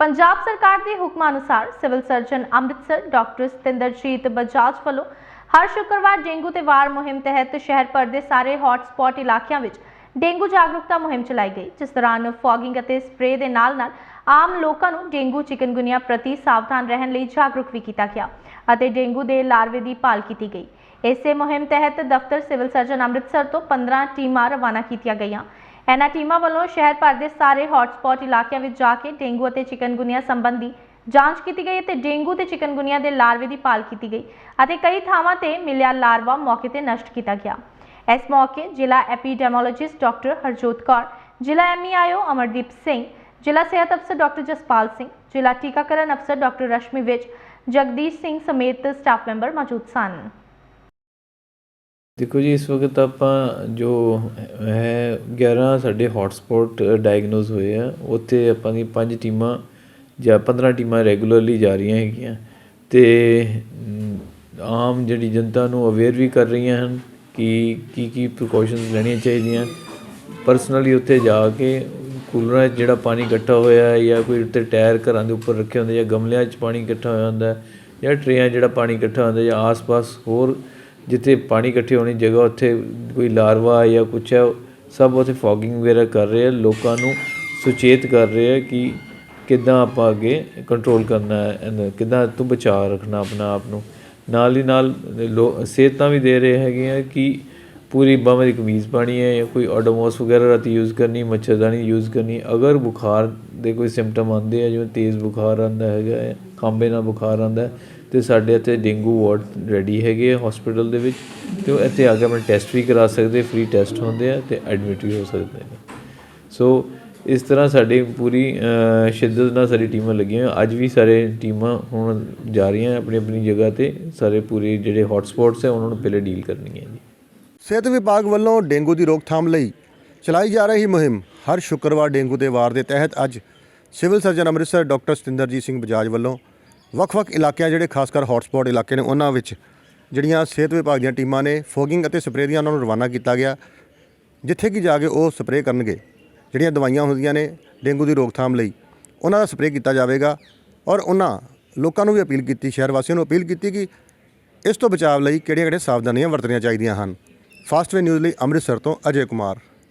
ਪੰਜਾਬ ਸਰਕਾਰ ਦੇ ਹੁਕਮਾਂ ਅਨੁਸਾਰ civil surgeon Amritsar doctor Satinderjit Bajaj ਵੱਲੋਂ ਹਰ ਸ਼ੁੱਕਰਵਾਰ ਡੇਂਗੂ ਤੇ ਵਾਰ ਮੁਹਿੰਮ ਤਹਿਤ ਸ਼ਹਿਰ ਭਰ ਦੇ ਸਾਰੇ ਹੌਟ ਇਲਾਕਿਆਂ ਵਿੱਚ ਡੇਂਗੂ ਜਾਗਰੂਕਤਾ ਮੁਹਿੰਮ ਚਲਾਈ ਗਈ, ਜਿਸ ਦੌਰਾਨ ਫੋਗਿੰਗ ਅਤੇ ਸਪਰੇਅ ਦੇ ਨਾਲ-ਨਾਲ ਆਮ ਲੋਕਾਂ ਨੂੰ ਡੇਂਗੂ ਚਿਕਨਗੁਨੀਆ ਪ੍ਰਤੀ ਸਾਵਧਾਨ ਰਹਿਣ ਲਈ ਜਾਗਰੂਕ ਵੀ ਕੀਤਾ ਗਿਆ ਅਤੇ ਡੇਂਗੂ ਦੇ ਲਾਰਵੇ ਦੀ ਭਾਲ ਕੀਤੀ ਗਈ। ਇਸੇ ਮੁਹਿੰਮ ਤਹਿਤ ਦਫ਼ਤਰ ਸਿਵਲ ਸਰਜਨ ਅੰਮ੍ਰਿਤਸਰ ਤੋਂ 15 ਟੀਮਾਂ ਰਵਾਨਾ ਕੀਤੀਆਂ ਗਈਆਂ। ਇਹਨਾਂ ਟੀਮਾਂ ਵੱਲੋਂ ਸ਼ਹਿਰ ਭਰ ਦੇ ਸਾਰੇ ਹੌਟਸਪੌਟ ਇਲਾਕਿਆਂ ਵਿੱਚ ਜਾ ਕੇ ਡੇਂਗੂ ਅਤੇ ਚਿਕਨਗੁਨੀਆ ਸੰਬੰਧੀ ਜਾਂਚ ਕੀਤੀ ਗਈ ਅਤੇ ਡੇਂਗੂ ਤੇ ਚਿਕਨਗੁਨੀਆ ਦੇ ਲਾਰਵੇ ਦੀ ਭਾਲ ਕੀਤੀ ਗਈ ਅਤੇ ਕਈ ਥਾਵਾਂ ਤੇ ਮਿਲਿਆ ਲਾਰਵਾ ਮੌਕੇ ਤੇ ਨਸ਼ਟ ਕੀਤਾ ਗਿਆ। ਇਸ ਮੌਕੇ ਜ਼ਿਲ੍ਹਾ ਐਪੀਡੈਮੋਲੋਜਿਸਟ ਡਾਕਟਰ ਹਰਜੋਤ ਕੌਰ, ਜ਼ਿਲ੍ਹਾ ਐਮਈਆਈਓ ਅਮਰਦੀਪ ਸਿੰਘ, ਜ਼ਿਲ੍ਹਾ ਸਿਹਤ ਅਫਸਰ ਡਾਕਟਰ ਜਸਪਾਲ ਸਿੰਘ, ਜ਼ਿਲ੍ਹਾ ਟੀਕਾਕਰਨ ਅਫਸਰ ਡਾਕਟਰ ਰਸ਼ਮੀ ਵਿਜ, ਜਗਦੀਸ਼ ਸਿੰਘ ਸਮੇਤ ਸਟਾਫ ਮੈਂਬਰ ਮੌਜੂਦ ਸਨ। ਦੇਖੋ ਜੀ, ਇਸ ਵਕਤ ਆਪਾਂ ਜੋ ਹੈ 11 ਸਾਡੇ ਹੌਟਸਪੌਟ ਡਾਇਗਨੋਸ ਹੋਏ ਆ, ਉੱਥੇ ਆਪਾਂ ਦੀ ਪੰਜ ਟੀਮਾਂ ਜਾਂ 15 ਟੀਮਾਂ ਰੈਗੂਲਰਲੀ ਜਾ ਰਹੀਆਂ ਹੈਗੀਆਂ ਅਤੇ ਆਮ ਜਿਹੜੀ ਜਨਤਾ ਨੂੰ ਅਵੇਅਰ ਵੀ ਕਰ ਰਹੀਆਂ ਹਨ ਕਿ ਕੀ ਕੀ ਪ੍ਰੀਕਾਸ਼ਨਸ ਲੈਣੀਆਂ ਚਾਹੀਦੀਆਂ। ਪਰਸਨਲੀ ਉੱਥੇ ਜਾ ਕੇ ਕੂਲਰਾਂ 'ਚ ਜਿਹੜਾ ਪਾਣੀ ਇਕੱਠਾ ਹੋਇਆ ਜਾਂ ਕੋਈ ਉੱਤੇ ਟਾਇਰ ਘਰਾਂ ਦੇ ਉੱਪਰ ਰੱਖੇ ਹੁੰਦੇ ਜਾਂ ਗਮਲਿਆਂ 'ਚ ਪਾਣੀ ਇਕੱਠਾ ਹੋਇਆ ਹੁੰਦਾ ਜਾਂ ਟਰੇਆਂ 'ਚ ਜਿਹੜਾ ਪਾਣੀ ਇਕੱਠਾ ਹੁੰਦਾ ਜਾਂ ਆਸ-ਪਾਸ ਹੋਰ ਜਿੱਥੇ ਪਾਣੀ ਇਕੱਠੀ ਹੋਣੀ ਜਗ੍ਹਾ ਉੱਥੇ ਕੋਈ ਲਾਰਵਾ ਜਾਂ ਕੁਛ ਹੈ, ਸਭ ਉੱਥੇ ਫੋਗਿੰਗ ਵਗੈਰਾ ਕਰ ਰਹੇ ਆ, ਲੋਕਾਂ ਨੂੰ ਸੁਚੇਤ ਕਰ ਰਹੇ ਆ ਕਿ ਕਿੱਦਾਂ ਆਪਾਂ ਅੱਗੇ ਕੰਟਰੋਲ ਕਰਨਾ ਹੈ ਕਿੱਦਾਂ ਤੋਂ ਬਚਾਅ ਰੱਖਣਾ ਆਪਣਾ ਆਪ ਨੂੰ। ਨਾਲ ਹੀ ਨਾਲ ਲੋ, ਸਿਹਤਾਂ ਵੀ ਦੇ ਰਹੇ ਹੈਗੇ ਆ ਕਿ ਪੂਰੀ ਬਾਹਾਂ ਦੀ ਕਮੀਜ਼ ਪਾਣੀ ਹੈ ਜਾਂ ਕੋਈ ਆਡੋਮੋਸ ਵਗੈਰਾ ਰਾਤੀ ਯੂਜ਼ ਕਰਨੀ ਮੱਛਰਦਾਨੀ ਯੂਜ਼ ਕਰਨੀ, ਅਗਰ ਬੁਖਾਰ ਦੇ ਕੋਈ ਸਿੰਪਟਮ ਆਉਂਦੇ ਆ, ਜਿਵੇਂ ਤੇਜ਼ ਬੁਖਾਰ ਆਉਂਦਾ ਹੈਗਾ ਹੈ ਖਾਂਬੇ ਨਾਲ ਬੁਖਾਰ ਆਉਂਦਾ ਅਤੇ ਸਾਡੇ ਇੱਥੇ ਡੇਂਗੂ ਵਾਰਡ ਰੈਡੀ ਹੈਗੇ ਆ ਹੋਸਪਿਟਲ ਦੇ ਵਿੱਚ ਅਤੇ ਉਹ ਇੱਥੇ ਆ ਕੇ ਆਪਣੇ ਟੈਸਟ ਵੀ ਕਰਾ ਸਕਦੇ ਫ੍ਰੀ ਟੈਸਟ ਹੁੰਦੇ ਆ ਅਤੇ ਐਡਮਿਟ ਵੀ ਹੋ ਸਕਦੇ ਨੇ। ਸੋ ਇਸ ਤਰ੍ਹਾਂ ਸਾਡੀ ਪੂਰੀ ਸ਼ਿੱਦਤ ਨਾਲ ਸਾਡੀ ਟੀਮਾਂ ਲੱਗੀਆਂ ਅੱਜ ਵੀ ਸਾਰੇ ਟੀਮਾਂ ਹੁਣ ਜਾ ਰਹੀਆਂ ਆਪਣੀ ਆਪਣੀ ਜਗ੍ਹਾ ਤੇ। ਸਾਰੇ ਪੂਰੇ ਜਿਹੜੇ ਹੌਟ ਸਪੌਟਸ ਹੈ ਉਹਨਾਂ ਨੂੰ ਪਹਿਲੇ ਡੀਲ ਕਰਨੀ ਹੈ ਜੀ। ਸਿਹਤ ਵਿਭਾਗ ਵੱਲੋਂ ਡੇਂਗੂ ਦੀ ਰੋਕਥਾਮ ਲਈ ਚਲਾਈ ਜਾ ਰਹੀ ਮੁਹਿੰਮ। ਹਰ ਸ਼ੁੱਕਰਵਾਰ ਡੇਂਗੂ ਦੇ ਵਾਰ ਦੇ ਤਹਿਤ ਅੱਜ civil surgeon Amritsar doctor Satinderjit Singh Bajaj ਵੱਲੋਂ ਵੱਖ-ਵੱਖ ਇਲਾਕਿਆਂ ਜਿਹੜੇ ਖਾਸ ਕਰ ਹੌਟਸਪੌਟ ਇਲਾਕੇ ਨੇ, ਉਹਨਾਂ ਵਿੱਚ ਜਿਹੜੀਆਂ ਸਿਹਤ ਵਿਭਾਗ ਦੀਆਂ ਟੀਮਾਂ ਨੇ, ਫੋਗਿੰਗ ਅਤੇ ਸਪਰੇਅ ਦੀਆਂ ਉਹਨਾਂ ਨੂੰ ਰਵਾਨਾ ਕੀਤਾ ਗਿਆ। ਜਿੱਥੇ ਕਿ ਜਾ ਕੇ ਉਹ ਸਪਰੇਅ ਕਰਨਗੇ, ਜਿਹੜੀਆਂ ਦਵਾਈਆਂ ਹੁੰਦੀਆਂ ਨੇ ਡੇਂਗੂ ਦੀ ਰੋਕਥਾਮ ਲਈ, ਉਹਨਾਂ ਦਾ ਸਪਰੇਅ ਕੀਤਾ ਜਾਵੇਗਾ। ਔਰ ਉਹਨਾਂ ਲੋਕਾਂ ਨੂੰ ਵੀ ਅਪੀਲ ਕੀਤੀ, ਸ਼ਹਿਰ ਵਾਸੀਆਂ ਨੂੰ ਅਪੀਲ ਕੀਤੀ ਕਿ ਇਸ ਤੋਂ ਬਚਾਅ ਲਈ ਕਿਹੜੀਆਂ-ਕਿਹੜੀਆਂ ਸਾਵਧਾਨੀਆਂ ਵਰਤਣੀਆਂ ਚਾਹੀਦੀਆਂ ਹਨ। ਫਾਸਟਵੇ ਨਿਊਜ਼ ਲਈ ਅੰਮ੍ਰਿਤਸਰ ਤੋਂ ਅਜੇ ਕੁਮਾਰ।